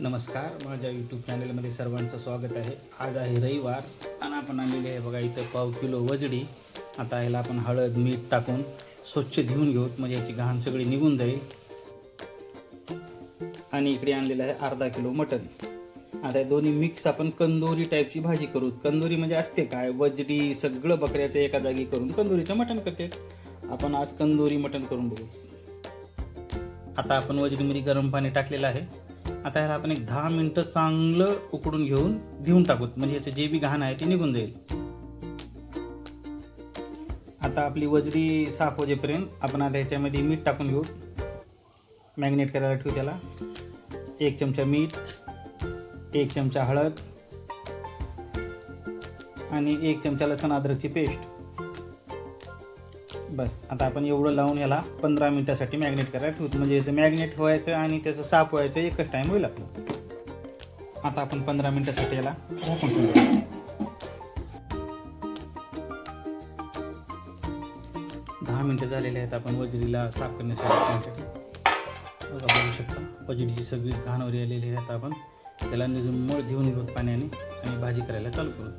नमस्कार माझ्या यूट्यूब चॅनलमध्ये सर्वांचं स्वागत आहे. आज आहे रविवार आणि आपण आणलेले आहे बघा इथं पाव किलो वजडी. आता याला आपण हळद मीठ टाकून स्वच्छ धुवून घेऊ. म्हणजे याची घाण सगळी निघून जाईल. आणि इकडे आणलेलं आहे अर्धा किलो मटण. आता हे दोन्ही मिक्स आपण कंदोरी टाईपची भाजी करू. कंदोरी म्हणजे असते काय? वजडी सगळं बकऱ्याचं एका जागी करून कंदोरीचं मटण करते. आपण आज कंदोरी मटण करून बघू. आता आपण वजडीमध्ये गरम पाणी टाकलेलं आहे. आता ह्याला आपण एक दहा मिनटं चांगलं उकडून घेऊन देऊन टाकूत. म्हणजे याचे जे बी घाण आहे ते निघून जाईल. आता आपली वजरी साफ होजेपर्यंत आपण आता ह्याच्यामध्ये मीठ टाकून घेऊ. मॅग्नेट करायला ठेवू त्याला. एक चमचा मीठ एक चमचा हळद आणि एक चमचा लसण अद्रकची पेस्ट. बस आता आपण एवढं लावून याला पंधरा मिनिटासाठी मॅग्नेट करायला ठेवतो. म्हणजे याचं मॅग्नेट व्हायचं आणि त्याचं साफ व्हायचं एकच टाईम होईल आपलं. आता आपण पंधरा मिनिटासाठी याला झाकून ठेवू दहा मिनटं झालेले आहेत आपण वजरीला साफ करण्यासाठी बघा बघू शकता वजरीची सगळी घाणवरी आलेली आहे आता आपण. त्याला निर्मळ मळ घेऊन घेऊ पाण्याने आणि भाजी करायला चालू करू.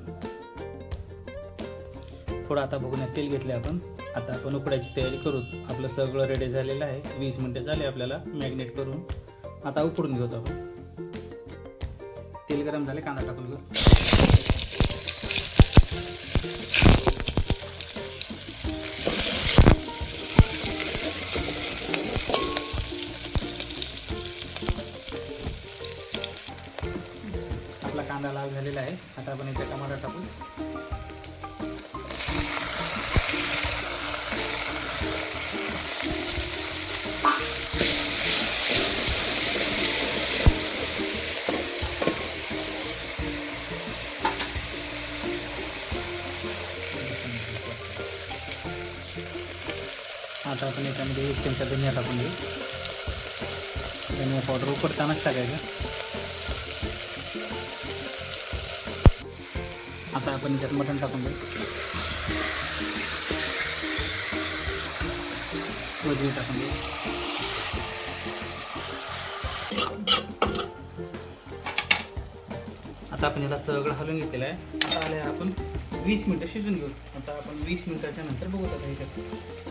थोडं आता बघून तेल घेतले आपण. आता आपण उकडायची तयारी करू. आपलं सगळं रेडी झालेलं आहे. वीस मिनटं झाले आपल्याला मॅग्नेट करून. आता उकडून घेऊ आपण. तेल गरम झाले कांदा टाकून घेऊ. आपला कांदा लाल झालेला आहे. आता आपण इथे टमाटा टाकू. आता आपण याच्यामध्ये एक चमचा धनिया टाकून घेऊ. धनिया पावडर उकडतानाच टाकायचं. आता आपण याच्यात मटण टाकून घेऊ. वजरी टाकून घेऊ. आता आपण याला सगळं हलवून घेतलेलं आहे. आता आले आपण वीस मिनटं शिजून घेऊ. आता आपण वीस मिनटाच्या नंतर बघू आता ह्याच्यात.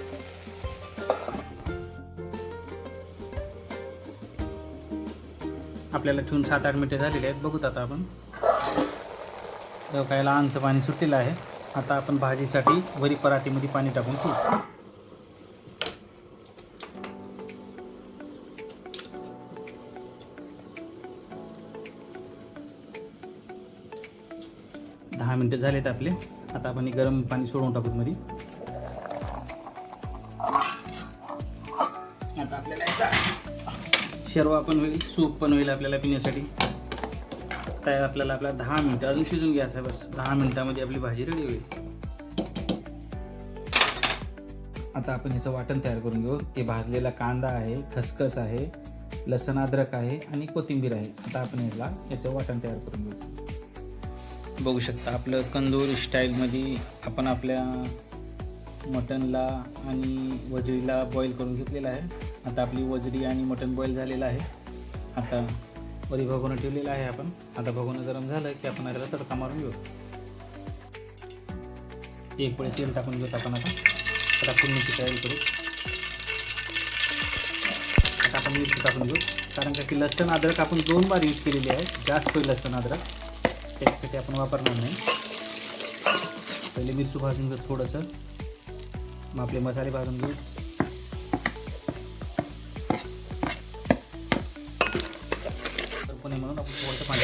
आपल्याला ठेवून सात आठ मिनिटं झालेली आहेत. बघूत आता आपण. काय लहानचं पाणी सुटलेलं आहे. आता आपण भाजीसाठी वरी पराठीमध्ये पाणी टाकून ठेवू. दहा मिनटं झालेत आपले. आता आपण गरम पाणी सोडून टाकू मध्ये शर्वा पण होईल सूप पण होईल आपल्याला पिण्यासाठी. तयार आपल्याला आपल्या दहा मिनटं अजून शिजून घ्यायचं बस. दहा मिनटामध्ये आपली भाजी रेडी होईल. आता आपण ह्याचं वाटण तयार करून घेऊ. हे भाजलेला कांदा आहे खसखस आहे लसण अद्रक आहे आणि कोथिंबीर आहे. आता आपण याला याचं वाटण तयार करून घेऊ. बघू शकता आपलं कंदूर स्टाईलमध्ये आपण आपल्या मटनला आणि वजरीला बॉईल करून घेतलेलं आहे. आता आपली वजरी आणि मटन बॉईल झालेलं आहे. आता वरी भगवणं ठेवलेलं आहे आपण. आता भगवणं गरम झालं की आपण त्याला तडका मारून घेऊ. एक पळी तेल टाकून घेऊ आपण आता. आता फोडणीची तयारी करू. आता आपण मिरची टाकून घेऊ. कारण का की लसण अद्रक आपण दोन बार यूज केलेली आहे. जास्त होईल लसण अद्रक. त्याच्यासाठी आपण वापरणार नाही. पहिले मिरची भाजून घेऊ थोडंसं. मग आपले मसाले भाजून घेऊ. म्हणून आपण थोडंसं पाणी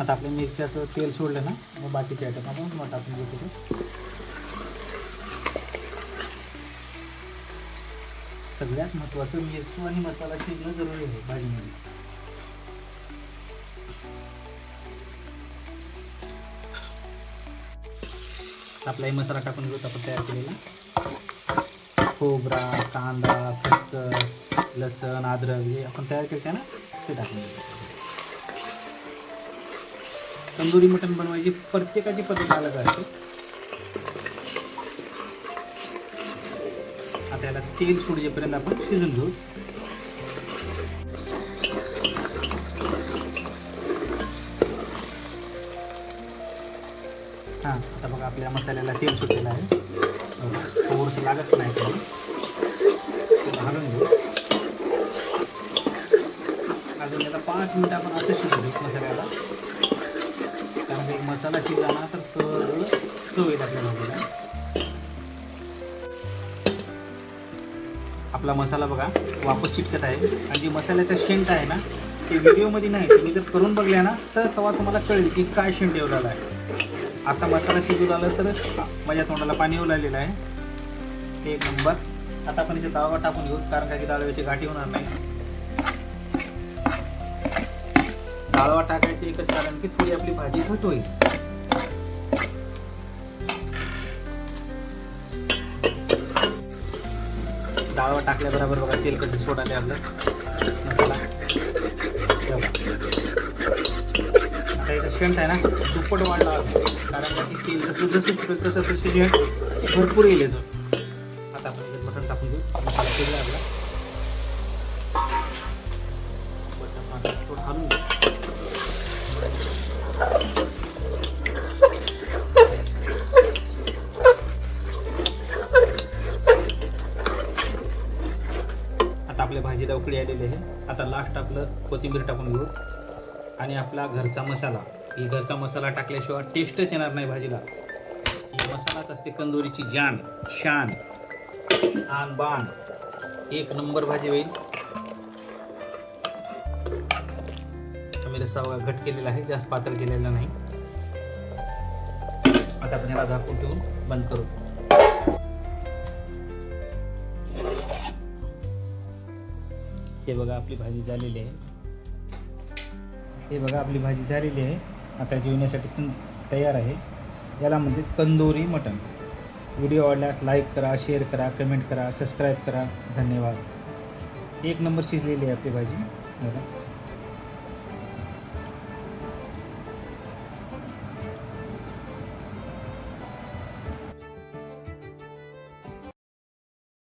आता आपल्या मिरच्याचं तेल सोडलं ना मग बाकीचे आयटम आपण मग टाकून घेतो सगळ्यात महत्त्वाचं मिरची आणि मसाला शिजणं जरुरी आहे भाजीमध्ये. आपलाही मसाला टाकून घेऊ आपण तयार केलेला. खोबरा कांदा खसखस लसण अद्रक हे आपण तयार केलं ना ते टाकून घेऊ. तंदुरी मटण बनवायची प्रत्येकाची पद्धत अलग असते. आता याला तेल सोडेपर्यंत आपण शिजून घेऊ. आता बघा आपल्या मसाल्याला तेल सुटलेलं आहे. बघा, थोडंसं लागत नाही त्याला घेऊ. अजून त्याला पाच मिनटं आपण असं शिजू मसाल्याला. कारण एक मसाला शिजला ना तर सगळं चव येईल आपल्या भाजीला. आपला मसाला बघा वापस चिटकत आहे. आणि जे मसाल्याचा शेंट आहे ना ते व्हिडिओमध्ये नाही. तुम्ही जर करून बघल्या ना तर तेव्हा तुम्हाला कळेल की काय शेंट ठेवलेला आहे. आता मसाला शिजू आला तरच माझ्या तोंडाला पाणी येऊ लागलेलं आहे. एक नंबर. आता आपण इथे डाळवा टाकून घेऊ कारण का की डाळव्याची गाठी होणार नाही. डाळवा टाकायचे एकच कारण की थोडी आपली भाजी घट होईल डाळवा टाकल्याबरोबर बघा तेल कसं सोडाले आपलं मसाला. आता आहे ना दुप्पट वाढला कारण की तेल जसं जसं सुटेल तसं तसं जे भरपूर येईल याचं. आता आपण इथे बटन टाकून देऊ. मसाला आपला. बस आपण थोडं हलवून आता आपल्या भाजीला उकळी आलेली आहे. आता लास्ट आपलं कोथिंबीर टाकून घेऊ. आणि आपला घरचा मसाला. ही घरचा मसाला टाकल्याशिवाय टेस्टच येणार नाही भाजीला. ही मसालाच असते कंदोरीची जान शान आन बाण एक नंबर भाजी होईल. आम्ही रस्सा घट केलेला आहे जास्त पातळ केलेला नाही. आता आपण याला झाकून ठेवून बंद करू. हे बघा आपली भाजी झालेली आहे. हे बघा आपली भाजी झालेली आहे. आता जेवण्यासाठी पण तयार आहे. याला म्हणते कंदोरी मटण. व्हिडिओ आवडल्यास लाईक करा शेअर करा कमेंट करा सबस्क्राईब करा. धन्यवाद. एक नंबर शिजलेली आहे आपली भाजी. बघा.